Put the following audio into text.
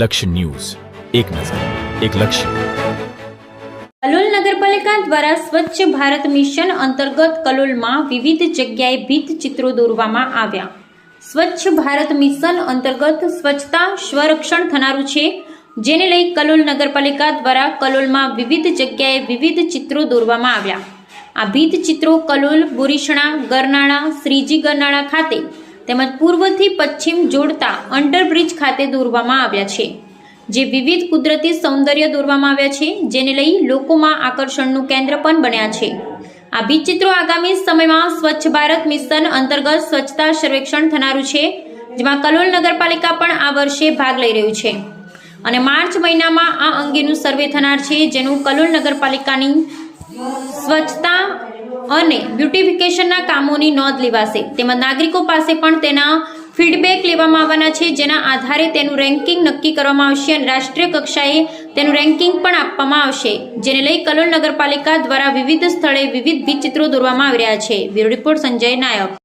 લક્ષ્ય ન્યૂઝ. એક નજર, એક લક્ષ્ય. કલોલ નગરપાલિકા દ્વારા સ્વચ્છ ભારત મિશન અંતર્ગત કલોલમાં વિવિધ જગ્યાએ ભીત ચિત્રો દોરવામાં આવ્યા. સ્વચ્છ ભારત મિશન અંતર્ગત સ્વચ્છતા સ્વરક્ષણ થનારું છે, જેને લઈ કલોલ નગરપાલિકા દ્વારા કલોલમાં વિવિધ જગ્યાએ વિવિધ ચિત્રો દોરવામાં આવ્યા. આ ભીત ચિત્રો કલોલ બોરીસણા ગરનાળા, શ્રીજી ગરનાળા ખાતે તેમજ પૂર્વથી પશ્ચિમ જોડતા અંડરબ્રિજ ખાતે દોરવામાં આવ્યા છે, જે વિવિધ કુદરતી સૌંદર્ય દોરવામાં આવ્યા છે, જેને લઈ લોકોમાં આકર્ષણનું કેન્દ્ર પણ બન્યા છે. આ ભીતચિત્રો આગામી સમયમાં સ્વચ્છ ભારત મિશન અંતર્ગત સ્વચ્છતા સર્વેક્ષણ થનારું છે, જેમાં કલોલ નગરપાલિકા પણ આ વર્ષે ભાગ લઈ રહ્યું છે. અને માર્ચ મહિનામાં આ અંગેનું સર્વે થનાર છે, જેનું કલોલ નગરપાલિકાની સ્વચ્છતા અને બ્યુટિફિકેશનના કામોની નોંધ લેવાશે. તેમજ નાગરિકો પાસે પણ તેના ફીડબેક લેવામાં આવવાના છે, જેના આધારે તેનું રેન્કિંગ નક્કી કરવામાં આવશે અને રાષ્ટ્રીય કક્ષાએ તેનું રેન્કિંગ પણ આપવામાં આવશે, જેને લઈ કલોલ નગરપાલિકા દ્વારા વિવિધ સ્થળે વિવિધ ભીચિત્રો દોરવામાં આવી રહ્યા છે. Bureau report Sanjay Nayak.